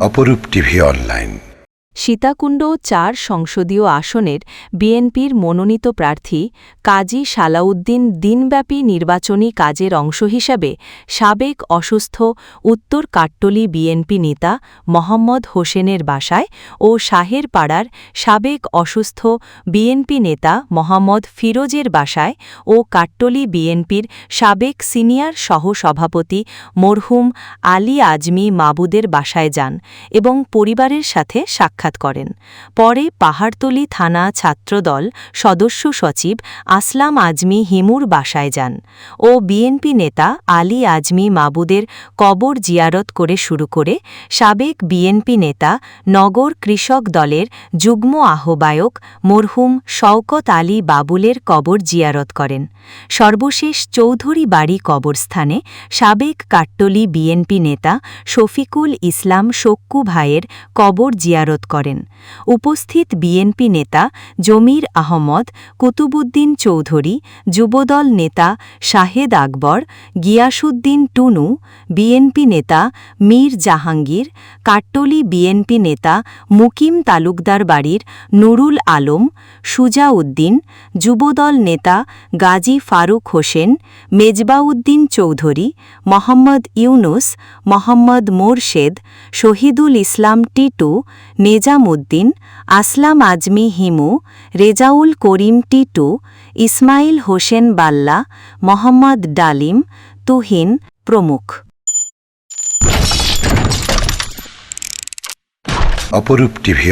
অপরূপ TV online. Sitakunda চার সংসদীয় আসনের বিএনপির মনোনীত প্রার্থী কাজী সালাউদ্দিন দিনব্যাপী নির্বাচনী কাজের অংশ হিসাবে সাবেক অসুস্থ উত্তর কাট্টলি বিএনপি নেতা মোহাম্মদ হোসেনের বাসায় ও শাহের পাড়ার সাবেক অসুস্থ বিএনপি নেতা মোহাম্মদ ফিরোজের বাসায় ও কাট্টলি বিএনপির সাবেক সিনিয়র সহসভাপতি মরহুম আলী আজমি মাবুদের বাসায় যান এবং পরিবারের সাথে সাক্ষাৎ করেন। পরে পাহাড়তলি থানা ছাত্রদল সদস্য সচিব আসলাম আজমি হিমুর বাসায় যান ও বিএনপি নেতা আলী আজমি মাবুদের কবর জিয়ারত করে শুরু করে সাবেক বিএনপি নেতা, নগর কৃষক দলের যুগ্ম আহ্বায়ক মরহুম শওকত আলী বাবুলের কবর জিয়ারত করেন। সর্বশেষ চৌধুরী বাড়ি কবরস্থানে সাবেক কাট্টলি বিএনপি নেতা শফিকুল ইসলাম শক্কু ভাইয়ের কবর জিয়ারত করেন। উপস্থিত বিএনপি নেতা জমির আহমদ কুতুবুদ্দিন চৌধুরী, যুবদল নেতা শাহেদ আকবর গিয়াসুদ্দিন টুনু, বিএনপি নেতা মীর জাহাঙ্গীর, কাট্টলি বিএনপি নেতা মুকিম তালুকদার বাড়ির নুরুল আলম, সুজাউদ্দিন, যুবদল নেতা গাজী ফারুক হোসেন, মেজবাউদ্দিন চৌধুরী, মোহাম্মদ ইউনুস, মোহাম্মদ মোরশেদ, শহীদুল ইসলাম টিটু নেজামুদ্দিন, আসলাম আজমি হিমু, রেজাউল করিম টিটু, ইসমাইল হোসেন বাল্লা, মোহাম্মদ ডালিম, তুহিন প্রমুখ। অপরূপ টিভি